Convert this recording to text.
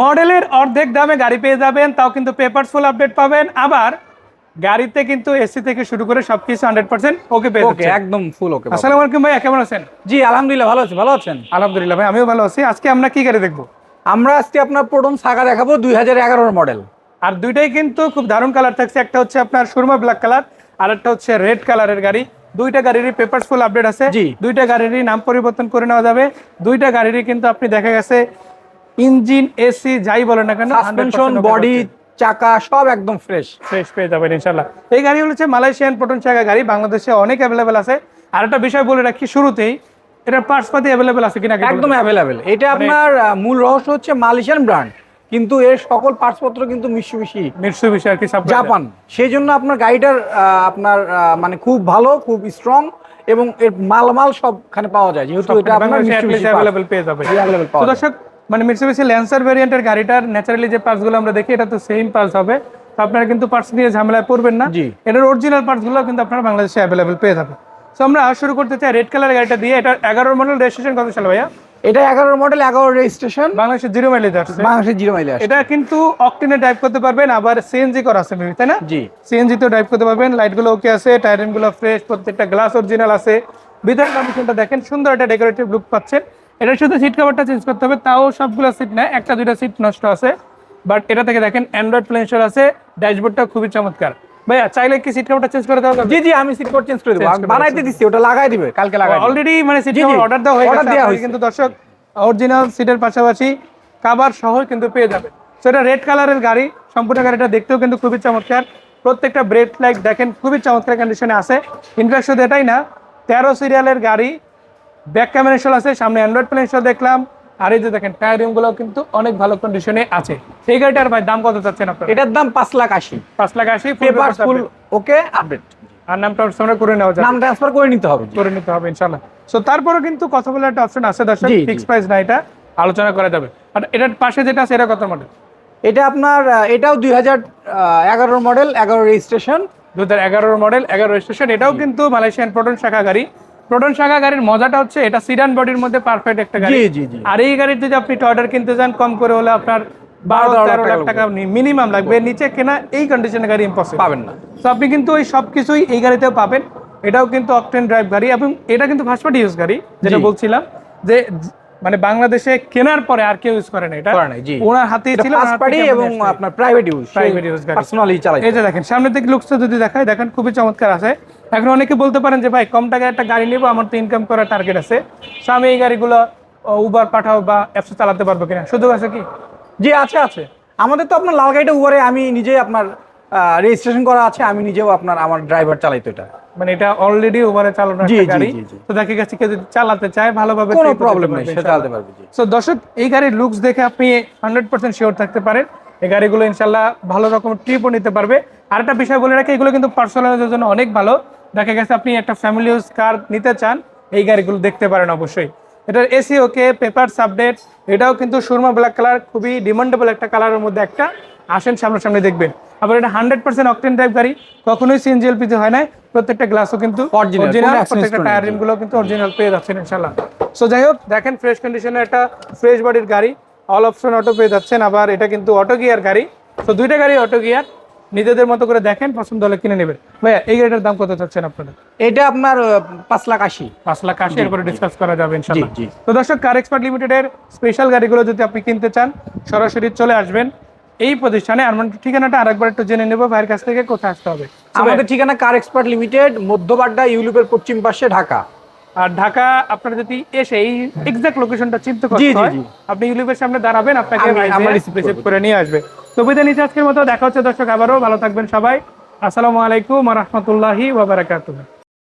মডেলের অর্ধেক দামে গাড়ি পেয়ে যাবেন তাও কিন্তু পেপার ফুল আপডেট পাবেন। আবার গাড়িতে কিন্তু এসি থেকে শুরু করে সবকিছু হান্ড্রেড পার্সেন্ট ওকে পেয়ে ওকে একদম ফুল ওকে আসসালামু আলাইকুম ভাই কেমন আছেন? জি আলহামদুলিল্লাহ ভালো আছি ভালো আছেন? আলহামদুলিল্লাহ ভাই আমিও ভালো আছি। আজকে আমরা কি গাড়ি দেখব? আমরা আজকে আপনার প্রোটন সাগা দেখাবো দুই হাজার এগারোর মডেল আর দুইটাই কিন্তু খুব দারুণ কালার থাকছে। একটা হচ্ছে আপনার সুরমা ব্ল্যাক কালার আর একটা হচ্ছে রেড কালারের গাড়ি। দুইটা গাড়িরই পেপারস ফুল আপডেট আছে। জি। দুইটা গাড়িরই নাম পরিবর্তন করে নেওয়া যাবে। দুইটা গাড়িরই কিন্তু আপনি দেখা গেছে ইঞ্জিন এসি যাই বলেন না কেন সাসপেনশন বডি চাকা সব একদম ফ্রেশ ফ্রেশ পেয়ে যাবেন ইনশাল্লাহ এই গাড়িগুলো হচ্ছে মালয়েশিয়ান প্রোটন চাকা গাড়ি বাংলাদেশে অনেক অ্যাভেলেবেল আছে। আর একটা বিষয় বলে রাখি শুরুতেই এটা পার্টস পাতি অ্যাভেলেবেল আছে কিনা একদম। অ্যাভেলেবেল এটা আপনার মূল রহস্য হচ্ছে মালয়েশিয়ান ব্র্যান্ড কিন্তু এর সকল পার্টসপত্র কিন্তু মিশুমিশি Mitsubishi আর কি জাপান সেই জন্য আপনার গাড়িটার আপনার মানে খুব ভালো খুব স্ট্রং এবং এর মালমাল সবখানে পাওয়া যায়। যেহেতু এটা আপনার Mitsubishi available পেয়ে যাবে। দর্শক মানে মিটসুবিশি ল্যান্সার ভেরিয়েন্টের গাড়িটার ন্যাচারালি যে পার্টসগুলো আমরা দেখি এটা তো সেম পার্টস হবে। তো আপনারা কিন্তু পার্টস নিয়ে ঝামেলায় পড়বেন না। এটার অরিজিনাল পার্টসগুলো কিন্তু আপনারা বাংলাদেশে অ্যাভেলেবেল পেয়ে যাবেন। তো আমরা শুরু করতে চাই রেড কালার গাড়িটা দিয়ে। এটা এগারো মডেল রেজিস্ট্রেশন কত সাল ভাইয়া? এটা এগারোর মডেল এগারো রেজিস্ট্রেশন বাংলাদেশে জিরো মাইলেজ আসছে। বাংলাদেশের জিরো মাইলে এটা কিন্তু অকটেনে ড্রাইভ করতে পারবেন। আবার সিএনজি করা আছে maybe, তাই না? জি। সিএনজি তো ড্রাইভ করতে পারবেন। লাইটগুলো ওকে আছে টায়ারিংগুলো ফ্রেশ প্রত্যেকটা গ্লাস অরিজিনাল আছে। ভিতরে কন্ডিশনটা দেখেন সুন্দর একটা ডেকোরেটিভ লুক পাচ্ছেন। এটা শুধু সিট কভারটা চেঞ্জ করতে হবে তাও সবগুলো সিট না একটা দুইটা সিট নষ্ট আছে। বাট এটা থেকে দেখেন অ্যান্ড্রয়েড প্লেনশর আছে ড্যাশবোর্ডটা খুবই চমৎকার। ভাইয়া চাইলে কি সিট কভারটা চেঞ্জ করে দেওয়া জি জি আমি সিট চেঞ্জ করে দেবো। বানাইতে দিচ্ছি ওটা লাগাই দিবে কালকে লাগাই অলরেডি মানে সিট কভার অর্ডার দেওয়া হয়ে গেছে। কিন্তু দর্শক অরিজিনাল সিটের পাশাপাশি কাভার সহ কিন্তু পেয়ে যাবে তো এটা রেড কালারের গাড়ি সম্পূর্ণ গাড়িটা দেখতেও কিন্তু খুবই চমৎকার। প্রত্যেকটা ব্রেক লাইট দেখেন খুবই চমৎকার কন্ডিশনে আছে। ইনফ্যাক্ট শুধু এটাই না তেরো সিরিয়ালের গাড়ি ব্যাক ক্যামেরা ইনস্টল আছে সামনে অ্যান্ড্রয়েড প্লেন ইনস্টল দেখলাম। আর এই যে দেখেন টায়ারিংগুলো কিন্তু অনেক ভালো কন্ডিশনে আছে। এই গাড়িটার ভাই দাম কত চাচ্ছেন আপনারা? এটার দাম পাঁচ লাখ আশি। পাঁচ লাখ আশি পেপার ফুল ওকে আপডেট আর নামটা আমরা করে নেওয়া যাবে। নাম ট্রান্সফার করে নিতে হবে। করে নিতে হবে ইনশাল্লাহ সো তারপরেও কিন্তু কথা বলার একটা অপশন আছে দর্শক। ফিক্স প্রাইস না এটা আলোচনা করা যাবে। আর এটার পাশে যেটা আছে এটা কত মডেল এটা আপনার এটাও দুই হাজার এগারোর মডেল এগারো রেজিস্ট্রেশন দু হাজার এগারোর মডেল এগারো রেজিস্ট্রেশন এটাও কিন্তু মালয়েশিয়ান প্রোটন শাখা গাড়ি। প্রোটন শাখা গাড়ির মজাটা হচ্ছে এটা সিডান বডির মধ্যে পারফেক্ট একটা গাড়ি। জি জি। জি আর এই গাড়ির যদি আপনি টয়টার কিনতে চান কম করে হলে আপনার বারো তেরো লাখ টাকা মিনিমাম লাগবে। নিচে কেনা এই কন্ডিশনের গাড়ি ইম্পসিবল পাবেন না। তো আপনি কিন্তু ওই সব কিছুই এই গাড়িতেও পাবেন। এটাও কিন্তু অকটেন ড্রাইভ গাড়ি এবং এটা কিন্তু ফার্স্ট পার্টি ইউজ গাড়ি যেটা বলছিলাম যে মানে বাংলাদেশে কেনার পরে আর কেউ ইউজ করে না এটা করে জি। ওনার হাতে ছিল পার্টি এবং আপনার প্রাইভেট ইউজ use গাড়ি। পার্সোনালি চালাই এই যে দেখেন সামনে থেকে লুকসটা যদি দেখায় দেখেন খুবই চমৎকার আছে। এখন অনেকে বলতে পারেন যে ভাই কম টাকায় একটা গাড়ি নেব আমার তো ইনকাম করার টার্গেট আছে। তো আমি এই গাড়িগুলো উবার পাঠাও বা অ্যাপস চালাতে পারব কিনা? সুযোগ আছে কি? জি আছে আছে। আমাদের তো আপনার লাল গাড়িটা উবারে আমি নিজে আপনার রেজিস্ট্রেশন করা আছে আমি নিজেও আপনার আমার ড্রাইভার চালাইতো এটা। মানে এটা অলরেডি উবারে চালানো একটা গাড়ি। তো দেখা গেছে কেউ যদি চালাতে চায় ভালোভাবে কোনো প্রবলেম নেই চালাতে পারবে সো দর্শক এই গাড়ির লুকস দেখে আপনি হান্ড্রেড পার্সেন্ট শিওর থাকতে পারেন। এই গাড়িগুলো ইনশাল্লাহ ভালো রকম ট্রিপও নিতে পারবে। আর একটা বিষয় বলে রাখি এগুলো কিন্তু পার্সোনালের জন্য অনেক ভালো। দেখা গেছে আপনি একটা ফ্যামিলি ইউজ কার নিতে চান এই গাড়িগুলো দেখতে পারেন অবশ্যই। এটার এসি ওকে পেপার আপডেট এটাও কিন্তু সুরমা ব্ল্যাক কালার খুবই ডিমান্ডেবল একটা কালারের মধ্যে একটা। আসেন সামনাসামনি দেখবেন। আবার এটা হান্ড্রেড পার্সেন্ট অকটেন টাইপ গাড়ি কখনোই সিএনজি এলপিজি হয় না প্রত্যেকটা গ্লাসও কিন্তু অরিজিনাল প্রত্যেকটা। টায়ার রিমগুলো কিন্তু অরিজিনাল পেয়ে যাচ্ছেন ইনশাল্লাহ সো যাই হোক দেখেন ফ্রেশ কন্ডিশনের একটা ফ্রেশ বডির গাড়ি। অল অপশন অটো পেয়ে যাচ্ছেন আবার এটা কিন্তু অটো গিয়ার গাড়ি। তো দুইটা গাড়ি অটো গিয়ার নিজেদের মতো করে দেখেন পছন্দ হলে কিনে নেবেন। ভাইয়া এই গাড়িটার দাম কত চাচ্ছেন আপনারা? এটা আপনার পাঁচ লাখ আশি। পাঁচ লাখ আশি এরপরে ডিসকাস করা যাবে ইনশাল্লাহ তো দর্শক কার এক্সপার্ট লিমিটেডের স্পেশাল গাড়িগুলো যদি আপনি কিনতে চান সরাসরি চলে আসবেন। এই প্রতিষ্ঠানে আর ঠিকানাটা আরেকবার একটু জেনে নেব ভাইয়ের কাছ থেকে কোথায় আসতে হবে। আমাদের ঠিকানা কার এক্সপার্ট লিমিটেড মধ্যবাড্ডা ইউলুপের পশ্চিম পাশে ঢাকা। আর ঢাকা আপনারা যদি এসে এই এক্সাক্ট লোকেশনটা চিনতে করেন হয়। আপনি ইউলিপের সামনে দাঁড়াবেন আপনাকে আমি- আমরা রিসিভ করে নিয়ে আসবে। তো বিদায় নিচে আজকের মতো দেখা হচ্ছে দর্শক আবারও ভালো থাকবেন সবাই। আসসালামু আলাইকুম রহমতুল্লাহি ওয়াবারাকাতুহ